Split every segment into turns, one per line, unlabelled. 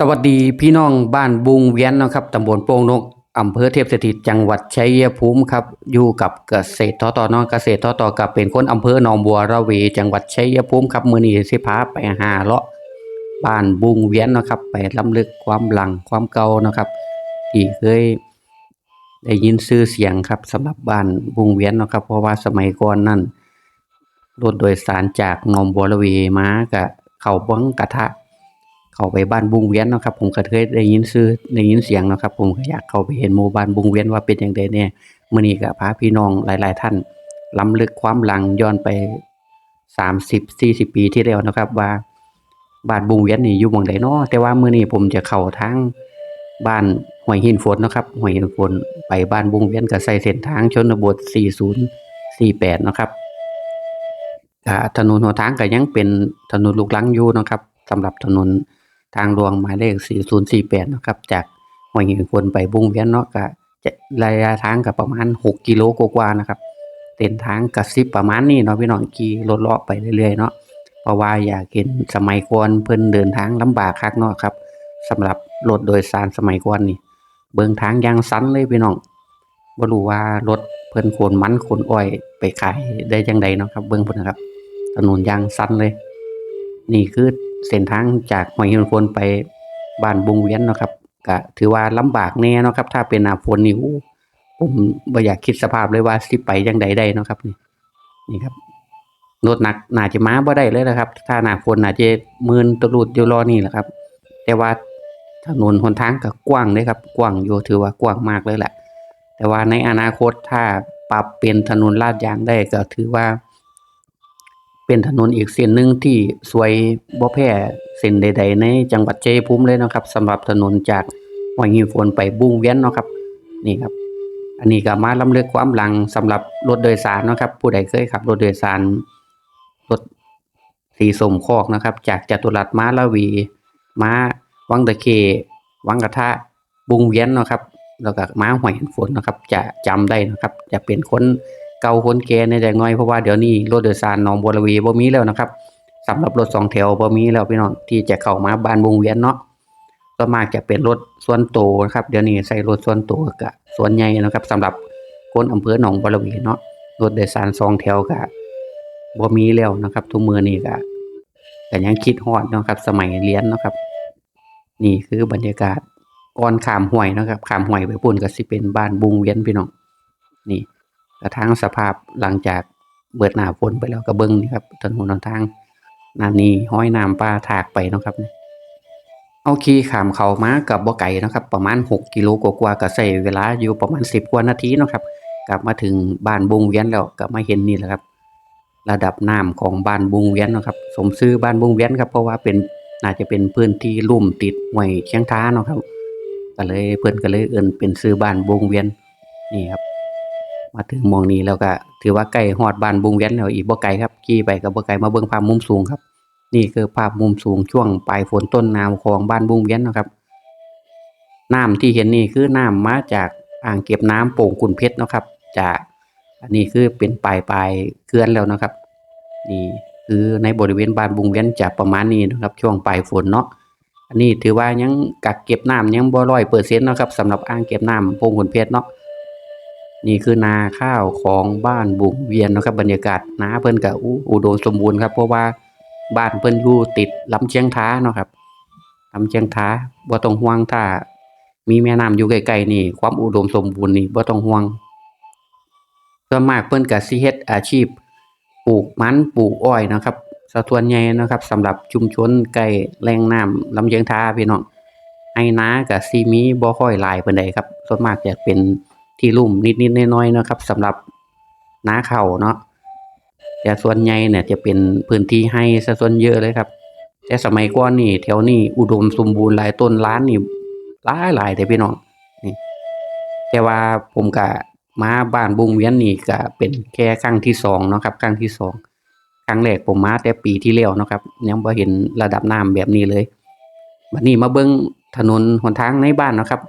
สวัสดีพี่น้องบ้านบุงเวียนนะครับตำบลโป่งนกอำเภอเทพสถิตจังหวัดชัยภูมิครับอยู่กับเกษตรทอตอนอเกษตรทอตอกับเป็นคนอำเภอหนองบัวระเวจังหวัดชัยภูมิครับมือนีสิพาไปหาเลาะบ้านบุงเวียนนะครับไปล้ำลึกความหลังความเก่านะครับที่เคยได้ยินชื่อเสียงครับสำหรับบ้านบุงเวียนนะครับ เพราะว่าสมัยก่อนนั้นรถโดยสารจากหนองบัวระเวมาก็เข้าบังกระทะ เข้าไปบ้านบุงเวียนนะครับ ผมก็เคยได้ยินชื่อได้ยินเสียงนะครับ ผมก็อยากเข้าไปเห็นหมู่บ้านบุงเวียนว่าเป็นอย่างไรเนี่ยมื้อนี้ก็พาพี่น้องหลาย ๆ ท่านล้ำลึกความหลังย้อนไป30 40ปีที่แล้วนะครับ ว่าบ้านบุงเวียนนี่อยู่หม่องใดเนาะแต่ว่ามื้อนี้ผมจะเข้าทางบ้านห้วยหินฝนนะครับห้วยหินฝนไปบ้านบุงเวียนก็ใช้เส้นทางชนบท 4048 นะครับถนนหัวทางก็ยังเป็นถนนลูกรังอยู่นะครับสำหรับถนน ทางหลวงหมายเลข 4048นะครับ จากห้วยหินคนไปบุ้งเวียนเนาะกะระยะทางก็ประมาณ 6 กิโลกว่าๆนะครับเส้นทางก็สิบประมาณนี้เนาะพี่น้องขี่รถเลาะไปเรื่อยๆเนาะเพราะว่าอยากเห็นสมัยก่อนเพิ่นเดินทางลำบากคักเนาะครับสำหรับรถโดยสารสมัยก่อนนี่เบิ่งทางยางสั้นเลยพี่น้องบ่รู้ว่ารถเพิ่นขนมันขนอ้อยไปขายได้จังใดเนาะครับ เบิ่งพุ่นนะครับ ถนนยางสั้นเลย นี่คือเส้นทางจากห้วยหินโคนไปบ้านบุงเวียนนะครับก็ถือว่าลำบากแน่นะครับ ถ้าเป็นหน้าฝนนี่ผมบ่อยากคิดสภาพเลยว่าสิไปจังใดได้นะครับนี่นี่ครับรถหนักหนาจะมาบ่ได้เลยนะครับ ถ้าหนาฝนหนาจะมืนตลุดอยู่รอนี่แหละครับ แต่ว่าถนนหนทางก็กว้างเลยครับ กว้างอยู่ถือว่ากว้างมากเลยแหละ แต่ว่าในอนาคตถ้าปรับเป็นถนนลาดยางได้ก็ถือว่า เป็นถนนอีกเส้นหนึ่งที่สวยบ่แพ้เส้นใด ๆ ในจังหวัดชัยภูมิเลยนะครับสำหรับถนนจากห้วยหินฝนไปบุ้งเวียนเนาะครับนี่ครับ อันนี้ก็มาล้ำลึกความหลังสำหรับรถโดยสารนะครับ ผู้ใดเคยขับรถโดยสารรถสีสมคอกนะครับ จากจตุรัสมาลาวีมาวังตะเค วังกระทะบุงเวียนเนาะครับแล้วก็ม้าหอยหินฝนนะครับ จะจำได้นะครับ จะเป็นคน เก่าคนแก่ในแดงน้อยเพราะว่าเดี๋ยวนี้รถโดยสารหนองบัวระเวีบ่มีแล้วนะครับสำหรับรถสองแถวบ่มีแล้วพี่น้องที่จะเข้ามาบ้านบุงเวียนเนาะก็มากจะเป็นรถส่วนตัวนะครับเดี๋ยวนี้ใส่รถส่วนตัวกับส่วนใหญ่นะครับสำหรับคนอำเภอหนองบัวระเวีเนาะรถโดยสารสองแถวก็บ่มีแล้วนะครับ ทุกมือนี้ก็ก็ยังคิดฮอดนะครับ สมัยเรียนนะครับ นี่คือบรรยากาศก่อนขามห้วยนะครับขามห้วยไปปุ่นก็สิเป็นบ้านบุงเวียนพี่น้องนี่ กระทั่งสภาพหลังจากเบิดหน้าฝนไปแล้วก็เบิ่งนี่ครับถนนหนทางน้ำนี้ห้อยน้ำป้าถากไปนะครับนี่เอาขี่ขามเขามากับบ่ไก่นะครับ ประมาณ 6 กิโลกว่าๆก็ใช้เวลาอยู่ประมาณ 10 กว่านาทีนะครับ กลับมาถึงบ้านบุงเวียนแล้วก็มาเห็นนี่แหละครับ ระดับน้ำของบ้านบุงเวียนนะครับ สมชื่อบ้านบุงเวียนครับเพราะว่าเป็นน่าจะเป็นพื้นที่ลุ่มติดห้วยเชียงท้าเนาะครับ ก็เลยเพิ่อนก็เลยเอิ้นเป็นชื่อบ้านบุงเวียนนี่ครับ มาถึงมองนี้แล้วก็ถือว่าใกล้ฮอดบ้านบุงเวียนแล้วอีกบ่ไกลครับขี่ไปก็บ่ไกลมาเบิ่งภาพมุมสูงครับ นี่คือภาพมุมสูงช่วงปลายฝนต้นหนาวของบ้านบุงเวียนนะครับน้ำที่เห็นนี่คือน้ำมาจากอ่างเก็บน้ำโป่งกุนเพชรนะครับจากอันนี้คือเป็นปลายปลายเขื่อนแล้วนะครับ นี่คือในบริเวณบ้านบุงเวียนจะประมาณนี้นะครับ ช่วงปลายฝนเนาะอันนี้ถือว่ายังกักเก็บน้ำยังบ่ร้อยเปอร์เซ็นต์นะครับสำหรับอ่างเก็บน้ำโป่งกุนเพชรเนาะ นี่คือนาข้าวของบ้านบุงเวียนนะครับบรรยากาศนาเพิ่นก็อู้อุดมสมบูรณ์ครับเพราะว่าบ้านเพิ่นอยู่ติดลำเชียงท้าเนาะครับลำเชียงท้าบ่ต้องห่วงถ้า มีแม่น้ำอยู่ใกล้ๆนี่ ความอุดมสมบูรณ์นี่บ่ต้องห่วงส่วนมากเพิ่นก็สิเฮ็ดอาชีพ ปลูกมันปลูกอ้อยนะครับสัดส่วนใหญ่นะครับสำหรับชุมชนใกล้แหล่งน้ำลำเชียงท้าพี่น้องไอ้นาก็สิมีบ่ค่อยหลายปานใดครับส่วนมากจะเป็น ที่ลุ่มนิดๆน้อยๆนะครับสำหรับน้าเข้าเนาะแต่ส่วนใหญ่เนี่ยจะเป็นพื้นที่ให้ซะส่วนเยอะเลยครับ แต่สมัยก่อนนี่แถวนี้อุดมสมบูรณ์หลายต้นล้านนี่หลายหลายเด้พี่น้องนี่แต่ว่าผมก็มาบ้านบุงเวียนนี่ก็เป็นแค่ครั้งที่สองเนาะครับครั้งที่สองครั้งแรกผมมาแต่ปีที่แล้วเนาะครับยังบ่เห็นระดับน้ำแบบนี้เลยบัดนี้มาเบิ่งถนนหนทางในบ้านนะครับ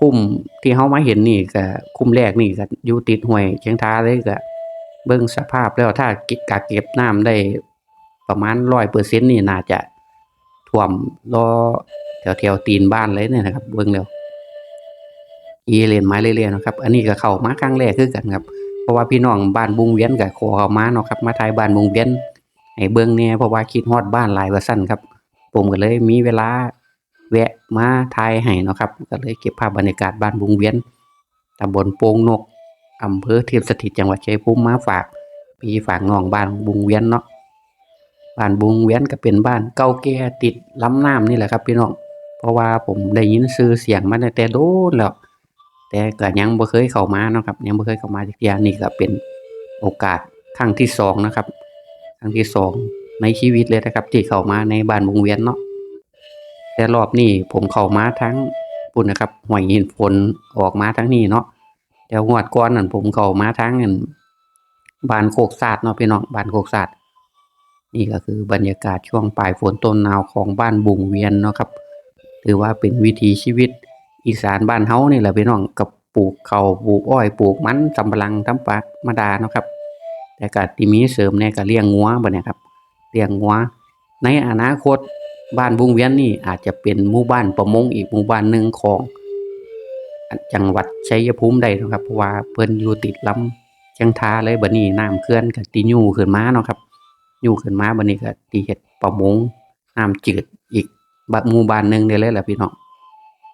คุ้มที่เฮามาเห็นนี่ก็คุ้มแรกนี่ก็อยู่ติดห้วยเชียงทาเลยก็เบิ่งสภาพแล้วถ้ากักเก็บน้ำได้ประมาณ100%นี่น่าจะท่วมรอแถวแถวๆตีนบ้านเลยเนี่ยนะครับ เบิ่งแล้วอีเลนไม้เรื่อยๆนะครับ อันนี้ก็เข้ามาครั้งแรกคือกันครับ เพราะว่าพี่น้องบ้านบุงเวียนก็ขอเข้ามาเนาะครับ มาถ่ายบ้านบุงเวียนให้เบิ่งแหน่ยเพราะว่าคิดฮอดบ้านหลายว่าซั่นครับ ผมก็เลยมีเวลา แวะมาถ่ายให้นะครับ ก็เลยเก็บภาพบรรยากาศบ้านบุงเวียนตำบลโป่งนกอำเภอเทพสถิตจังหวัดชัยภูมิมาฝากพี่ฝากน้องบ้านบุงเวียนเนาะบ้านบุงเวียนก็เป็นบ้านเก่าแก่ติดลำน้ำนี่แหละครับพี่น้องเพราะว่าผมได้ยินชื่อเสียงมาแต่โดนแล้วแต่ก็ยังบ่เคยเข้ามาเนาะครับยังบ่เคยเข้ามาจักเที่นี่ก็เป็นโอกาสครั้งที่สองนะครับครั้งที่สองในชีวิตเลยนะครับที่เข้ามาในบ้านบุงเวียนเนาะ แต่รอบนี้ผมเข้ามาทั้งปุ่นนะครับห้วยหินฝนออกมาทั้งนี้เนาะแต่งวดก่อนนั่นผมเข้ามาทั้งอันบานโคกศาสตร์เนาะพี่น้องบานโคกศาสตร์นี่ก็คือบรรยากาศช่วงปลายฝนต้นหนาวของบ้านบุงเวียนเนาะครับถือว่าเป็นวิถีชีวิตอีสานบ้านเฮานี่แหละพี่น้องกับปลูกเขาปลูกอ้อยปลูกมันสำปะหลังทำปากมาดาเนาะครับ แต่ก็ที่มีเสริมเนี่ยก็เลี้ยงงัวบัดเนี่ยครับเลี้ยงงัวในอนาคต บ้านบุงเวียนนี่อาจจะเป็นหมู่บ้านประมงอีกหมู่บ้านหนึ่งของจังหวัดชัยภูมิได้นะครับเพราะว่าเพิ่นอยู่ติดลำเชียงทาเลยบัดนี้น้ำเคลื่อนก็ตียูขึ้นมาเนาะครับยูขึ้นมาบัดนี้ก็ตีเฮ็ดประมงน้ำจืดอีกบัดหมู่บ้านหนึ่งได้เลยแหละพี่น้อง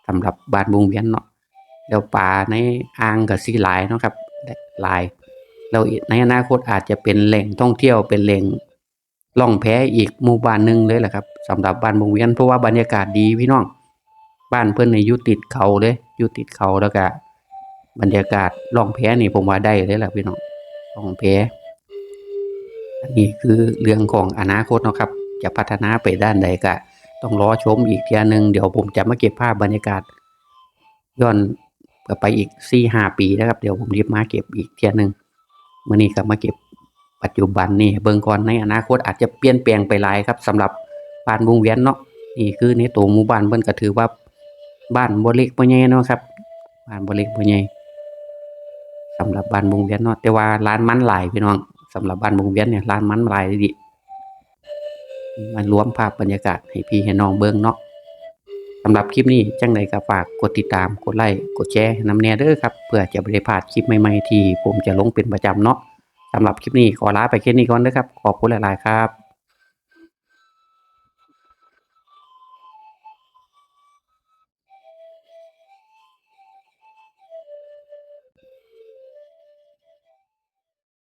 สำหรับบ้านบุงเวียนเนาะแล้วปลาในอ่างก็สิหลายเนาะครับหลายแล้วในอนาคตอาจจะเป็นแหล่งท่องเที่ยวเป็นแหล่ง ล่องแพอีกหมู่บ้านหนึ่งเลยแหละครับสำหรับบ้านบงเวียนเพราะว่าบรรยากาศดีพี่น้อง บ้านเพิ่นนี่อยู่ติดเขาเลยยู่ติดเขาแล้วก็บรรยากาศล่องแพนี่ผมว่าได้เลยแหละพี่น้องล่องแพอันนี้คือเรื่องของอนาคตนะครับ จะพัฒนาไปด้านใดก็ต้องรอชมอีกเทียหนึ่งเดี๋ยวผมจะมาเก็บภาพบรรยากาศ ย้อนกลับไปอีกสี่ห้าปีนะครับ เดี๋ยวผมรีบมาเก็บอีกเทียหนึ่งมื่อนี้ก็มาเก็บ ปัจจุบันนี่เบิ่งก่อนในอนาคตอาจจะเปลี่ยนแปลงไปหลายครับสำหรับบ้านวงเวียนเนาะนี่คือในตัวหมู่บ้านเพิ่นก็ถือว่าบ้านบ่เล็กบ่ใหญ่เนาะครับบ้านบ่เล็กบ่ใหญ่สำหรับบ้านบุงเวียนเนาะแต่ว่าร้านมันหลายพี่น้องสำหรับบ้านบุงเวียนเนี่ยร้านมันหลายดิมันรวมภาพบรรยากาศให้พี่ให้น้องเบิ่งเนาะสำหรับคลิปนี้จังไดก็ฝากกดติดตาม กดไลค์ กดแชร์นำแน่เด้อครับ เพื่อจะบ่ได้พลาดคลิปใหม่ ๆ ที่ผมจะลงเป็นประจำเนาะ สำหรับคลิปนี้ขอลาไปแค่นี้ก่อนเด้อครับ ขอบคุณหลาย ๆ ครับ